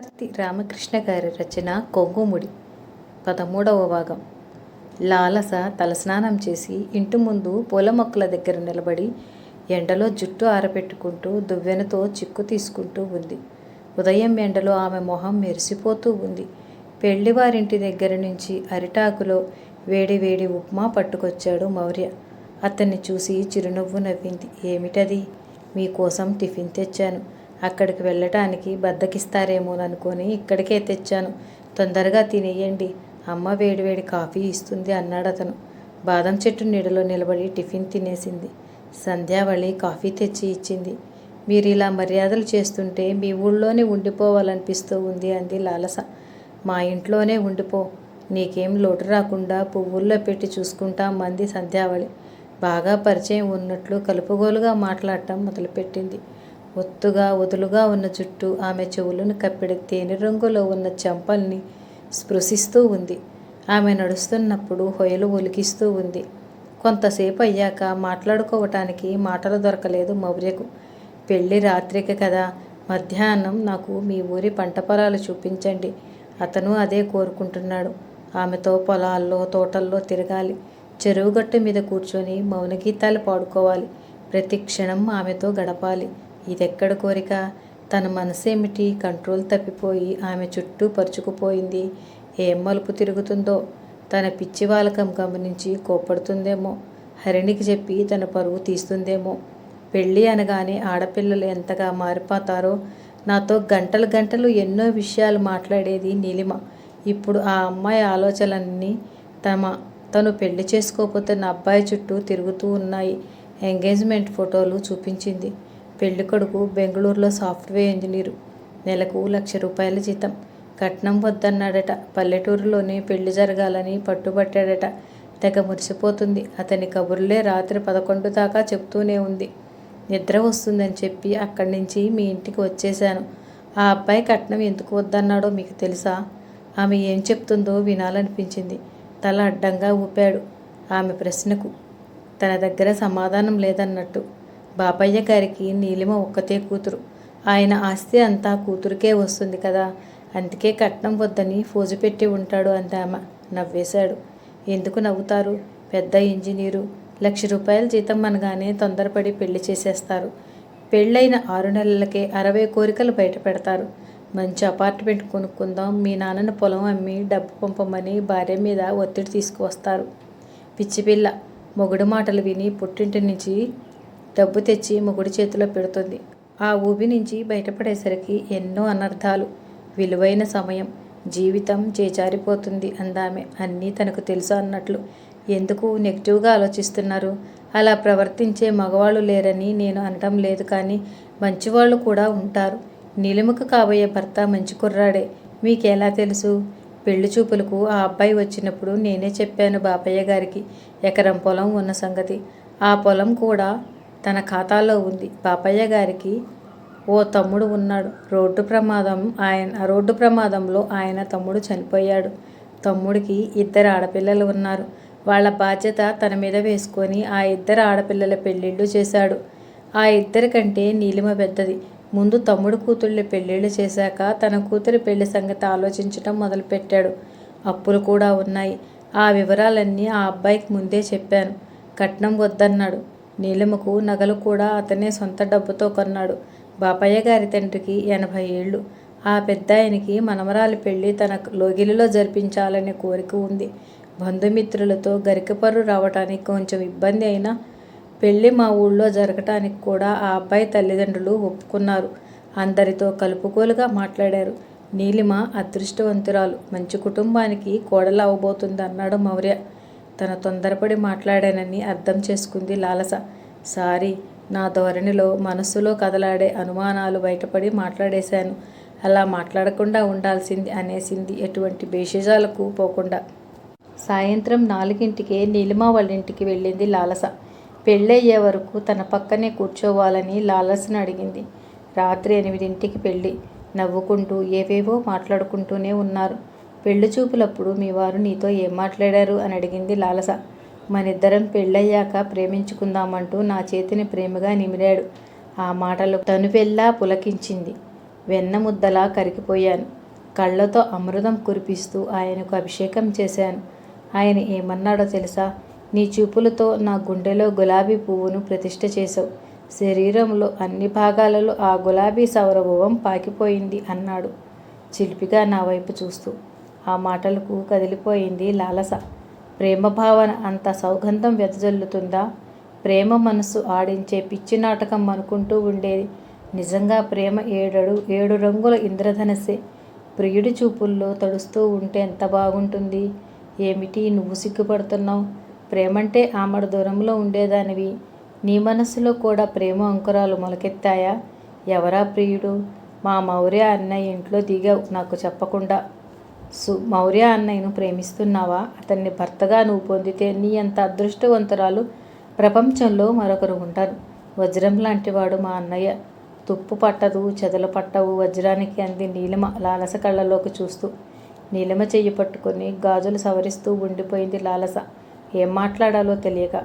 కార్తి రామకృష్ణ గారి రచన కొంగుముడి. పదమూడవ భాగం. లాలస తలస్నానం చేసి ఇంటి ముందు పూల మొక్కల దగ్గర నిలబడి ఎండలో జుట్టు ఆరబెట్టుకుంటూ దువ్వెనతో చిక్కు తీసుకుంటూ ఉంది. ఉదయం ఎండలో ఆమె మొహం మెరిసిపోతూ ఉంది. పెళ్ళివారింటి దగ్గర నుంచి అరిటాకులో వేడి వేడి ఉప్మా పట్టుకొచ్చాడు మౌర్య. అతన్ని చూసి చిరునవ్వు నవ్వింది. ఏమిటది? మీకోసం టిఫిన్ తెచ్చాను. అక్కడికి వెళ్ళటానికి బద్దకిస్తారేమోననుకొని ఇక్కడికే తెచ్చాను. తొందరగా తినేయండి. అమ్మ వేడివేడి కాఫీ ఇస్తుంది అన్నాడు అతను బాదం చెట్టు నీడలో నిలబడి టిఫిన్ తినేసింది. సంధ్యావళి కాఫీ తెచ్చి ఇచ్చింది. మీరు ఇలా మర్యాదలు చేస్తుంటే మీ ఊళ్ళోనే ఉండిపోవాలనిపిస్తూ ఉంది అంది లాలస. మా ఇంట్లోనే ఉండిపో. నీకేం లోటు రాకుండా పువ్వుల్లో పెట్టి చూసుకుంటాం మంది సంధ్యావళి బాగా పరిచయం ఉన్నట్లు కలుపుగోలుగా మాట్లాడటం మొదలుపెట్టింది. ఒత్తుగా వదులుగా ఉన్న జుట్టు ఆమె చెవులను కప్పిడి తేనె రంగులో ఉన్న చెంపల్ని స్పృశిస్తూ ఉంది. ఆమె నడుస్తున్నప్పుడు హొయలు ఒలికిస్తూ ఉంది. కొంతసేపు అయ్యాక మాట్లాడుకోవటానికి మాటలు దొరకలేదు మౌర్యకు. పెళ్ళి రాత్రికి కదా. మధ్యాహ్నం నాకు మీ ఊరి పంట పొలాలు చూపించండి. అతను అదే కోరుకుంటున్నాడు. ఆమెతో పొలాల్లో తోటల్లో తిరగాలి. చెరువుగట్టు మీద కూర్చొని మౌనగీతాలు పాడుకోవాలి. ప్రతి క్షణం ఆమెతో గడపాలి. ఇదెక్కడ కోరిక? తన మనసేమిటి? కంట్రోల్ తప్పిపోయి ఆమె చుట్టూ పరుచుకుపోయింది. ఏం మలుపు తిరుగుతుందో? తన పిచ్చి వాలకం గమనించి కోప్పడుతుందేమో? హరిణికి చెప్పి తన పరువు తీస్తుందేమో? పెళ్ళి అనగానే ఆడపిల్లలు ఎంతగా మారిపోతారో? నాతో గంటలు గంటలు ఎన్నో విషయాలు మాట్లాడేది నీలిమ. ఇప్పుడు ఆ అమ్మాయి ఆలోచనలన్నీ తమ. తను పెళ్ళి చేసుకోకపోతే నా అబ్బాయి చుట్టూ తిరుగుతూ ఉన్నాయి. ఎంగేజ్మెంట్ ఫోటోలు చూపించింది. పెళ్ళి కొడుకు బెంగళూరులో సాఫ్ట్వేర్ ఇంజనీరు. నెలకు లక్ష రూపాయల జీతం. కట్నం వద్దన్నాడట. పల్లెటూరులోనే పెళ్ళి జరగాలని పట్టుబట్టాడట. తెగ మురిసిపోతుంది. అతని కబుర్లే రాత్రి పదకొండు దాకా చెప్తూనే ఉంది. నిద్ర వస్తుందని చెప్పి అక్కడి నుంచి మీ ఇంటికి వచ్చేశాను. ఆ అబ్బాయి కట్నం ఎందుకు వద్దన్నాడో మీకు తెలుసా? ఆమె ఏం చెప్తుందో వినాలనిపించింది. తల అడ్డంగా ఊపాడు. ఆమె ప్రశ్నకు తన దగ్గర సమాధానం లేదన్నట్టు బాపయ్య గారికి నీలిమ ఒక్కతే కూతురు. ఆయన ఆస్తి అంతా కూతురికే వస్తుంది కదా. అందుకే కట్నం వద్దని ఫోజు పెట్టి ఉంటాడు అందామ నవ్వేశాడు. ఎందుకు నవ్వుతారు? పెద్ద ఇంజనీరు. లక్ష రూపాయల జీతం అనగానే తొందరపడి పెళ్ళి చేసేస్తారు. పెళ్ళైన ఆరు నెలలకే అరవై కోరికలు బయట పెడతారు. మంచి అపార్ట్మెంట్ కొనుక్కుందాం మీ నాన్నను పొలం అమ్మి డబ్బు పంపమని భార్య మీద ఒత్తిడి తీసుకువస్తారు. పిచ్చిపిల్ల మొగుడు మాటలు విని పుట్టింటి నుంచి డబ్బు తెచ్చి మొగుడి చేతిలో పెడుతుంది. ఆ ఊబి నుంచి బయటపడేసరికి ఎన్నో అనర్థాలు విలువైన సమయం జీవితం చేచారిపోతుంది అందామె. అన్నీ తనకు తెలుసు అన్నట్లు. ఎందుకు నెగిటివ్గా ఆలోచిస్తున్నారు? అలా ప్రవర్తించే మగవాళ్ళు లేరని నేను అనటం లేదు కానీ మంచివాళ్ళు కూడా ఉంటారు. నిలుముకు కాబోయే భర్త మంచి కుర్రాడే. మీకెలా తెలుసు? పెళ్ళి చూపులకు ఆ అబ్బాయి వచ్చినప్పుడు నేనే చెప్పాను బాపయ్య గారికి. ఎకరం పొలం ఉన్న సంగతి. ఆ పొలం కూడా తన ఖాతాలో ఉంది. బాపయ్య గారికి ఓ తమ్ముడు ఉన్నాడు. రోడ్డు ప్రమాదం ఆయన రోడ్డు ప్రమాదంలో ఆయన తమ్ముడు చనిపోయాడు. తమ్ముడికి ఇద్దరు ఆడపిల్లలు ఉన్నారు. వాళ్ళ బాధ్యత తన మీద వేసుకొని ఆ ఇద్దరు ఆడపిల్లల పెళ్ళిళ్ళు చేశాడు. ఆ ఇద్దరికంటే నీలిమ పెద్దది. ముందు తమ్ముడు కూతుళ్ళ పెళ్ళిళ్ళు చేశాక తన కూతురి పెళ్ళి సంగతి ఆలోచించటం మొదలుపెట్టాడు. అప్పులు కూడా ఉన్నాయి. ఆ వివరాలన్నీ ఆ అబ్బాయికి ముందే చెప్పాను. కట్నం వద్దన్నాడు. నీలిమకు నగలు కూడా అతనే సొంత డబ్బుతో కొన్నాడు. బాపయ్య గారి తండ్రికి ఎనభై ఏళ్ళు. ఆ పెద్దాయనికి మనమరాలి పెళ్ళి తన లోగిలిలో జరిపించాలనే కోరిక ఉంది. బంధుమిత్రులతో గరికపర్రు రావటానికి కొంచెం ఇబ్బంది అయినా పెళ్ళి మా ఊళ్ళో జరగటానికి కూడా ఆ అబ్బాయి తల్లిదండ్రులు ఒప్పుకున్నారు. అందరితో కలుపుకోలుగా మాట్లాడారు. నీలిమ అదృష్టవంతురాలు. మంచి కుటుంబానికి కోడలు అవబోతుంది అన్నాడు మౌర్య. తన తొందరపడి మాట్లాడానని అర్థం చేసుకుంది లాలస. సారీ నా ధోరణిలో మనస్సులో కదలాడే అనుమానాలు బయటపడి మాట్లాడేశాను. అలా మాట్లాడకుండా ఉండాల్సింది అనేసింది ఎటువంటి భేషజాలకు పోకుండా. సాయంత్రం నాలుగింటికే నీలిమ వాళ్ళ ఇంటికి వెళ్ళింది లాలస. పెళ్ళయ్యే వరకు తన పక్కనే కూర్చోవాలని లాలసను అడిగింది. రాత్రి ఎనిమిదింటికి పెళ్ళి. నవ్వుకుంటూ ఏవేవో మాట్లాడుకుంటూనే ఉన్నారు. పెళ్ళి చూపులప్పుడు మీ వారు నీతో ఏం మాట్లాడారు అని అడిగింది లాలస. మనిద్దరం పెళ్ళయ్యాక ప్రేమించుకుందామంటూ నా చేతిని ప్రేమగా నిమిరాడు. ఆ మాటలు తను పెళ్ళా పులకించింది. వెన్న ముద్దలా కరిగిపోయాను. కళ్ళతో అమృతం కురిపిస్తూ ఆయనకు అభిషేకం చేశాను. ఆయన ఏమన్నాడో తెలుసా? నీ చూపులతో నా గుండెలో గులాబీ పువ్వును ప్రతిష్ఠ చేశావు. శరీరంలో అన్ని భాగాలలో ఆ గులాబీ సౌరభవం పాకిపోయింది అన్నాడు చిలిపిగా నా వైపు చూస్తూ. ఆ మాటలకు కదిలిపోయింది లాలస. ప్రేమ భావన అంత సౌగంధం వెదజల్లుతుందా? ప్రేమ మనసు ఆడించే పిచ్చి నాటకం అనుకుంటూ ఉండేది. నిజంగా ప్రేమ ఏడడు ఏడు రంగుల ఇంద్రధనస్సే. ప్రియుడి చూపుల్లో తడుస్తూ ఉంటే ఎంత బాగుంటుంది? ఏమిటి నువ్వు సిగ్గుపడుతున్నావు? ప్రేమంటే ఆమడ దూరంలో ఉండేదానివి. నీ మనసులో కూడా ప్రేమ అంకురాలు మొలకెత్తాయా? ఎవరా ప్రియుడు? మా మౌర్య అన్నయ్య ఇంట్లో దిగావు నాకు చెప్పకుండా. సు మౌర్య అన్నయ్యను ప్రేమిస్తున్నావా? అతన్ని భర్తగా నువ్వు పొందితే నీ అంత అదృష్టవంతురాలు ప్రపంచంలో మరొకరు ఉంటారు వజ్రం లాంటివాడు మా అన్నయ్య. తుప్పు పట్టదు చెదలు పట్టవు వజ్రానికి అంది నీలిమ లాలస కళ్ళలోకి చూస్తూ. నీలిమ చెయ్యి పట్టుకొని గాజులు సవరిస్తూ ఉండిపోయింది లాలస. ఏం మాట్లాడాలో తెలియక.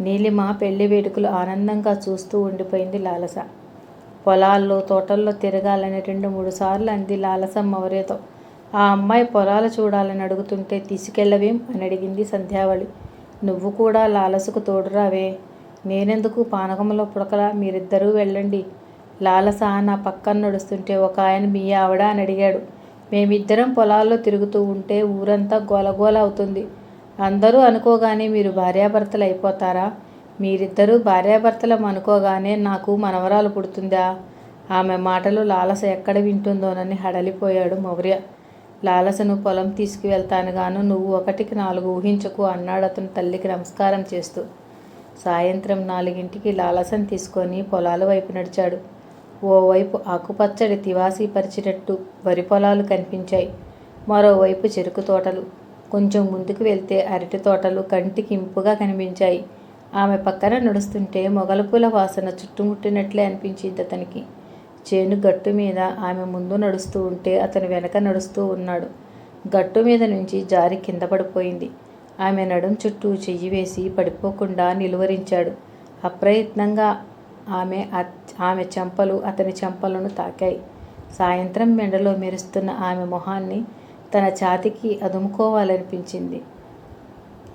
నీలిమ పెళ్ళి వేడుకలు ఆనందంగా చూస్తూ ఉండిపోయింది లాలస. పొలాల్లో తోటల్లో తిరగాలని రెండు మూడు సార్లు అంది లాలస మౌర్యతో. ఆ అమ్మాయి పొలాలు చూడాలని అడుగుతుంటే తీసుకెళ్ళవేం? అని అడిగింది సంధ్యావళి. నువ్వు కూడా లాలసకు తోడురావే. నేనెందుకు పానకంలో పుడకలా? మీరిద్దరూ వెళ్ళండి. లాలస నా పక్కన నడుస్తుంటే ఒక ఆయన మీ ఆవిడ అని అడిగాడు. మేమిద్దరం పొలాల్లో తిరుగుతూ ఉంటే ఊరంతా గోలగోల అవుతుంది. అందరూ అనుకోగానే మీరు భార్యాభర్తలు అయిపోతారా? మీరిద్దరూ భార్యాభర్తలం అనుకోగానే నాకు మనవరాలు పుడుతుందా? ఆమె మాటలు లాలస ఎక్కడ వింటుందోనని హడలిపోయాడు మౌర్య. లాలసను పొలం తీసుకువెళ్తాను గాను నువ్వు ఒకటికి నాలుగు ఊహించకు అన్నాడు అతను తల్లికి నమస్కారం చేస్తూ. సాయంత్రం నాలుగింటికి లాలసను తీసుకొని పొలాల వైపు నడిచాడు. ఓవైపు ఆకుపచ్చడి తివాసీ పరిచినట్టు వరి పొలాలు కనిపించాయి. మరోవైపు చెరుకు తోటలు. కొంచెం ముందుకు వెళ్తే అరటి తోటలు కంటికి ఇంపుగా కనిపించాయి. ఆమె పక్కన నడుస్తుంటే మొగలపూల వాసన చుట్టుముట్టినట్లే అనిపించింది అతనికి. చేను గట్టు మీద ఆమె ముందు నడుస్తూ ఉంటే అతను వెనక నడుస్తూ ఉన్నాడు. గట్టు మీద నుంచి జారి కింద పడిపోయింది. ఆమె నడుం చుట్టూ చెయ్యి వేసి పడిపోకుండా నిలువరించాడు. అప్రయత్నంగా ఆమె ఆమె చెంపలు అతని చెంపలను తాకాయి. సాయంత్రం మెండలో మెరుస్తున్న ఆమె మొహాన్ని తన ఛాతికి అదుముకోవాలనిపించింది.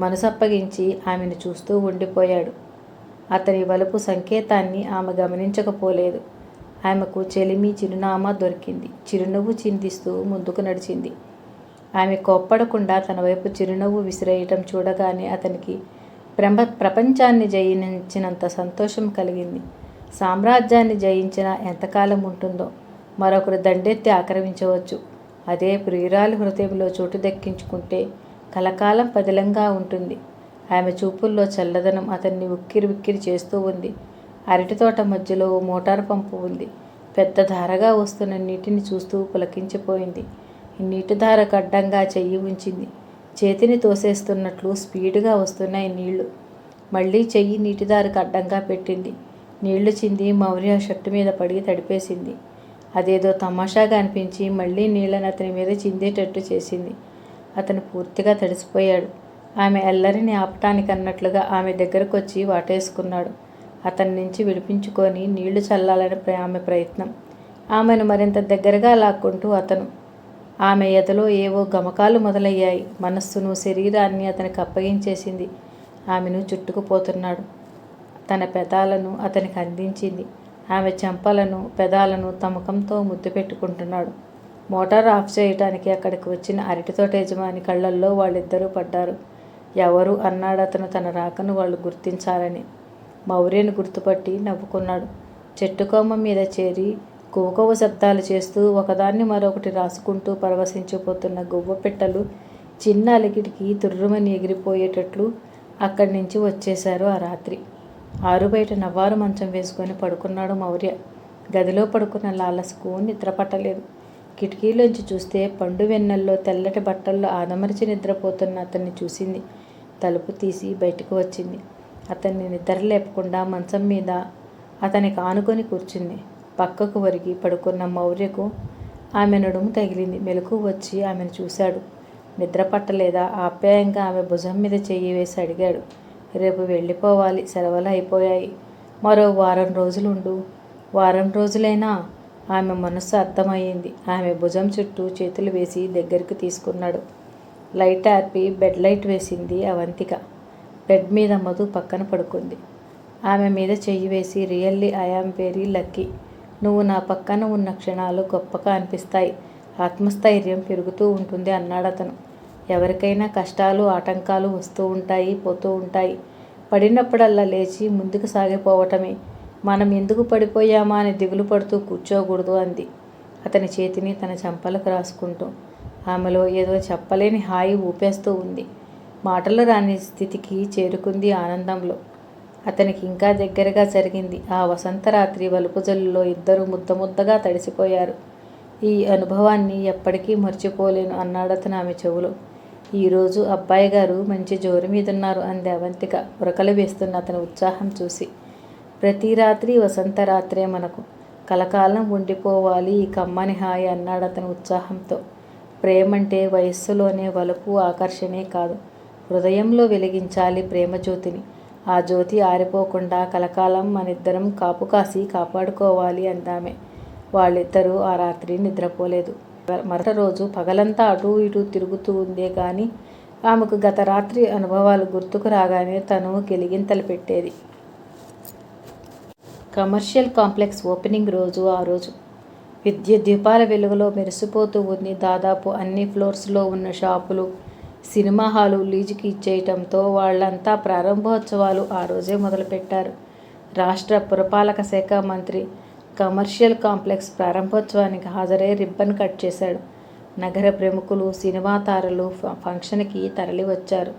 మనసప్పగించి ఆమెను చూస్తూ ఉండిపోయాడు. అతని వలుపు సంకేతాన్ని ఆమె గమనించకపోలేదు. ఆమెకు చెలిమి చిరునామా దొరికింది. చిరునవ్వు చిందిస్తూ ముందుకు నడిచింది. ఆమె కోప్పడకుండా తన వైపు చిరునవ్వు విసిరేయటం చూడగానే అతనికి ప్రప ప్రపంచాన్ని జయించినంత సంతోషం కలిగింది. సామ్రాజ్యాన్ని జయించిన ఎంతకాలం ఉంటుందో మరొకరు దండెత్తి ఆక్రమించవచ్చు. అదే ప్రియురాలి హృదయంలో చోటు దక్కించుకుంటే కలకాలం పదిలంగా ఉంటుంది. ఆమె చూపుల్లో చల్లదనం అతన్ని ఉక్కిరి ఉక్కిరి చేస్తూ ఉంది. అరటి తోట మధ్యలో మోటార్ పంపు ఉంది. పెద్ద ధారగా వస్తున్న నీటిని చూస్తూ పులకించిపోయింది. నీటి ధారకు అడ్డంగా చెయ్యి ఉంచింది. చేతిని తోసేస్తున్నట్లు స్పీడ్గా వస్తున్నాయి నీళ్ళు. మళ్ళీ చెయ్యి నీటి దారికి అడ్డంగా పెట్టింది. నీళ్ళు చింది మౌర్య షర్టు మీద పడి తడిపేసింది. అదేదో తమాషాగా అనిపించి మళ్ళీ నీళ్ళని అతని మీద చిందేటట్టు చేసింది. అతను పూర్తిగా తడిసిపోయాడు. ఆమె ఎల్లరిని ఆపటానికి అన్నట్లుగా ఆమె దగ్గరకు వచ్చి వాటేసుకున్నాడు. అతని నుంచి విడిపించుకొని నీళ్ళు చల్లాలని ఆమె ప్రయత్నం. ఆమెను మరింత దగ్గరగా లాక్కుంటూ అతను. ఆమె ఎదలో ఏవో గమకాలు మొదలయ్యాయి. మనస్సును శరీరాన్ని అతనికి అప్పగించేసింది. ఆమెను చుట్టుకుపోతున్నాడు. తన పెదాలను అతనికి అందించింది. ఆమె చెంపలను పెదాలను తమకంతో ముద్దు పెట్టుకుంటున్నాడు. మోటార్ ఆఫ్ చేయటానికి అక్కడికి వచ్చిన అరటితోట యజమాని కళ్ళల్లో వాళ్ళిద్దరూ పడ్డారు. ఎవరు అన్నాడు అతను తన రాకను వాళ్ళు గుర్తించాలని మౌర్యను గుర్తుపట్టి నవ్వుకున్నాడు. చెట్టుకొమ్మ మీద చేరి కువకువ శబ్దాలు చేస్తూ ఒకదాన్ని మరొకటి రాసుకుంటూ పరవశించిపోతున్న గువ్వ పిట్టలు చిన్న అలికిడికి తుర్రుమని ఎగిరిపోయేటట్లు అక్కడి నుంచి వచ్చేశారు ఆ రాత్రి. ఆరు బయట నవ్వారు మంచం వేసుకొని పడుకున్నాడు మౌర్య. గదిలో పడుకున్న లాలసకు నిద్రపట్టలేదు కిటికీలోంచి చూస్తే పండు వెన్నెల్లో తెల్లటి బట్టల్లో ఆదమరిచి నిద్రపోతున్న అతన్ని చూసింది. తలుపు తీసి బయటకు వచ్చింది. అతన్ని నిద్ర లేపకుండా మంచం మీద అతనికి ఆనుకొని కూర్చుంది. పక్కకు వరిగి పడుకున్న మౌర్యకు ఆమె నడుము తగిలింది. మెలకు వచ్చి ఆమెను చూశాడు. నిద్ర పట్టలేదా? ఆప్యాయంగా ఆమె భుజం మీద చెయ్యి వేసి అడిగాడు. రేపు వెళ్ళిపోవాలి. సెలవులు అయిపోయాయి. మరో వారం రోజులుండు వారం రోజులైనా ఆమె మనస్సు అర్థమయ్యింది. ఆమె భుజం చుట్టూ చేతులు వేసి దగ్గరికి తీసుకున్నాడు. లైట్ ఆర్పి బెడ్ లైట్ వేసింది అవంతిక. బెడ్ మీద మధు పక్కన పడుకుంది. ఆమె మీద చెయ్యి వేసి రియల్లీ ఐఆమ్ వెరీ లక్కీ. నువ్వు నా పక్కన ఉన్న క్షణాలు గొప్పగా అనిపిస్తాయి. ఆత్మస్థైర్యం పెరుగుతూ ఉంటుంది అన్నాడు అతను. ఎవరికైనా కష్టాలు ఆటంకాలు వస్తూ ఉంటాయి పోతూ ఉంటాయి. పడినప్పుడల్లా లేచి ముందుకు సాగిపోవటమే. మనం ఎందుకు పడిపోయామా అని దిగులు పడుతూ కూర్చోకూడదు అంది. అతని చేతిని తన చెంపలకు రాసుకుంటూ. ఆమెలో ఏదో చెప్పలేని హాయి ఊపేస్తూ ఉంది. మాటలు రాని స్థితికి చేరుకుంది ఆనందంలో. అతనికి ఇంకా దగ్గరగా జరిగింది. ఆ వసంతరాత్రి వలుపుజల్లులో ఇద్దరు ముద్ద ముద్దగా తడిసిపోయారు. ఈ అనుభవాన్ని ఎప్పటికీ మర్చిపోలేను అన్నాడు అతను ఆమె చెవులో. ఈరోజు అబ్బాయి గారు మంచి జోరు మీదున్నారు అంది అవంతిక. ఉరకలు వేస్తున్న అతని ఉత్సాహం చూసి. ప్రతి రాత్రి వసంత రాత్రే మనకు. కలకాలం ఉండిపోవాలి ఈ కమ్మని హాయి అన్నాడు అతని ఉత్సాహంతో. ప్రేమంటే వయస్సులోనే వలుపు ఆకర్షణే కాదు. హృదయంలో వెలిగించాలి ప్రేమ జ్యోతిని. ఆ జ్యోతి ఆరిపోకుండా కలకాలం మనిద్దరం కాపు కాసి కాపాడుకోవాలి అందామె. వాళ్ళిద్దరూ ఆ రాత్రి నిద్రపోలేదు. మరొక రోజు పగలంతా అటూ ఇటూ తిరుగుతూ ఉందే కానీ ఆమెకు గత రాత్రి అనుభవాలు గుర్తుకు రాగానే తను గెలిగింతలు పెట్టేది. కమర్షియల్ కాంప్లెక్స్ ఓపెనింగ్ రోజు ఆ రోజు. విద్యుత్ దీపాల వెలుగులో మెరిసిపోతూ ఉంది దాదాపు అన్ని ఫ్లోర్స్లో ఉన్న షాపులు సినిమా హాలు లీజుకి ఇచ్చేయటంతో వాళ్ళంతా ప్రారంభోత్సవాలు ఆ రోజే మొదలుపెట్టారు. రాష్ట్ర పురపాలక శాఖ మంత్రి కమర్షియల్ కాంప్లెక్స్ ప్రారంభోత్సవానికి హాజరై రిబ్బన్ కట్ చేశాడు. నగర ప్రముఖులు సినిమా తారలు ఫంక్షన్కి తరలి వచ్చారు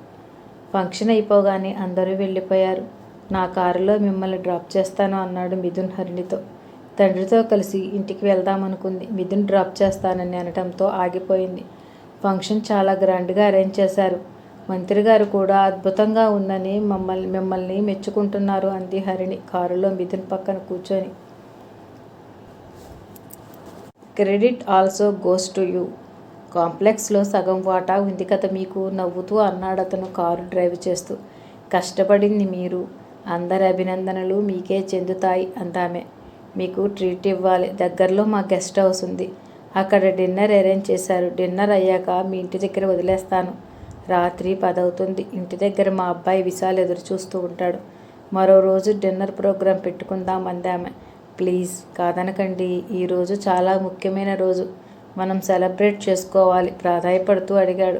ఫంక్షన్ అయిపోగానే అందరూ వెళ్ళిపోయారు. నా కారులో మిమ్మల్ని డ్రాప్ చేస్తాను అన్నాడు మిథున్ హరిణితో. తండ్రితో కలిసి ఇంటికి వెళ్దామనుకుంది. మిథున్ డ్రాప్ చేస్తానని అనటంతో ఆగిపోయింది. ఫంక్షన్ చాలా గ్రాండ్గా అరేంజ్ చేశారు. మంత్రి గారు కూడా అద్భుతంగా ఉందని మమ్మల్ని మిమ్మల్ని మెచ్చుకుంటున్నారు అంది హరిణి కారులో మిథున్ పక్కన కూర్చొని. Credit also goes to you. కాంప్లెక్స్లో సగం వాటా ఉంది కదా మీకు నవ్వుతూ అన్నాడు అతను కారు డ్రైవ్ చేస్తూ. కష్టపడింది మీరు. అందరి అభినందనలు మీకే చెందుతాయి అందామే. మీకు ట్రీట్ ఇవ్వాలి. దగ్గరలో మా గెస్ట్ హౌస్ ఉంది. అక్కడ డిన్నర్ అరేంజ్ చేశారు. డిన్నర్ అయ్యాక మీ ఇంటి దగ్గర వదిలేస్తాను. రాత్రి పదవుతుంది. ఇంటి దగ్గర మా అబ్బాయి విశాల్ ఎదురు చూస్తూ ఉంటాడు. మరో రోజు డిన్నర్ ప్రోగ్రాం పెట్టుకుందాం అందామె. ప్లీజ్ కాదనకండి. ఈరోజు చాలా ముఖ్యమైన రోజు. మనం సెలబ్రేట్ చేసుకోవాలి. ప్రాధాయపడుతూ అడిగాడు.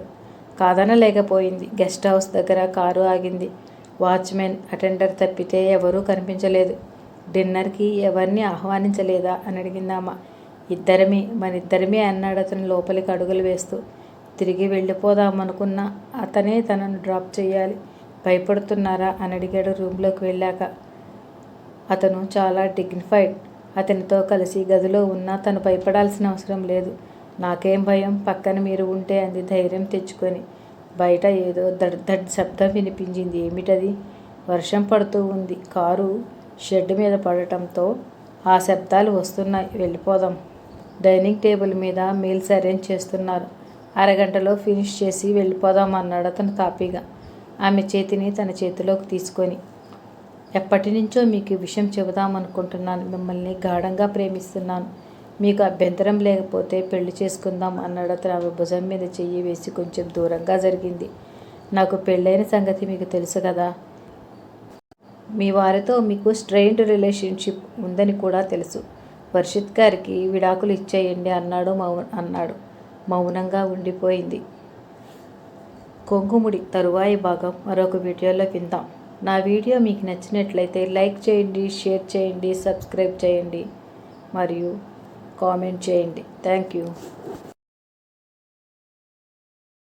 కాదనలేకపోయింది. గెస్ట్ హౌస్ దగ్గర కారు ఆగింది. వాచ్మెన్ అటెండర్ తప్పితే ఎవరూ కనిపించలేదు. డిన్నర్కి ఎవరిని ఆహ్వానించలేదా? అని అడిగిందామా. ఇద్దరమే మనిద్దరమే అన్నాడు అతను లోపలికి అడుగులు వేస్తూ. తిరిగి వెళ్ళిపోదామనుకున్న అతనే తనను డ్రాప్ చేయాలి. భయపడుతున్నారా? అని అడిగాడు రూమ్లోకి వెళ్ళాక. అతను చాలా డిగ్నిఫైడ్ అతనితో కలిసి గదిలో ఉన్నా తను భయపడాల్సిన అవసరం లేదు. నాకేం భయం? పక్కన మీరు ఉంటే అంది ధైర్యం తెచ్చుకొని. బయట ఏదో దడ్ దడ్ శబ్దం వినిపించింది. ఏమిటది? వర్షం పడుతూ ఉంది. కారు షెడ్ మీద పడటంతో ఆ శబ్దాలు వస్తున్నాయి. వెళ్ళిపోదాం. డైనింగ్ టేబుల్ మీద మీల్స్ అరేంజ్ చేస్తున్నారు. అరగంటలో ఫినిష్ చేసి వెళ్ళిపోదాం అన్నాడు అతను తాపీగా. ఆమె చేతిని తన చేతిలోకి తీసుకొని ఎప్పటి నుంచో మీకు విషయం చెబుదామనుకుంటున్నాను. మిమ్మల్ని గాఢంగా ప్రేమిస్తున్నాను. మీకు అభ్యంతరం లేకపోతే పెళ్ళి చేసుకుందాం అన్నాడు అతను. ఆమె భుజం మీద చెయ్యి వేసి కొంచెం దూరంగా జరిగింది. నాకు పెళ్ళైన సంగతి మీకు తెలుసు కదా. మీ వారితో మీకు స్ట్రెయిన్డ్ రిలేషన్షిప్ ఉందని కూడా తెలుసు. వర్షిత్ గారికి విడాకులు ఇచ్చేయండి అన్నాడు మౌ అన్నాడు. మౌనంగా ఉండిపోయింది. కొంగుముడి తరువాయి భాగం మరొక వీడియోలో విందాం. నా వీడియో మీకు నచ్చినట్లయితే లైక్ చేయండి షేర్ చేయండి సబ్స్క్రైబ్ చేయండి మరియు కామెంట్ చేయండి. Thank you.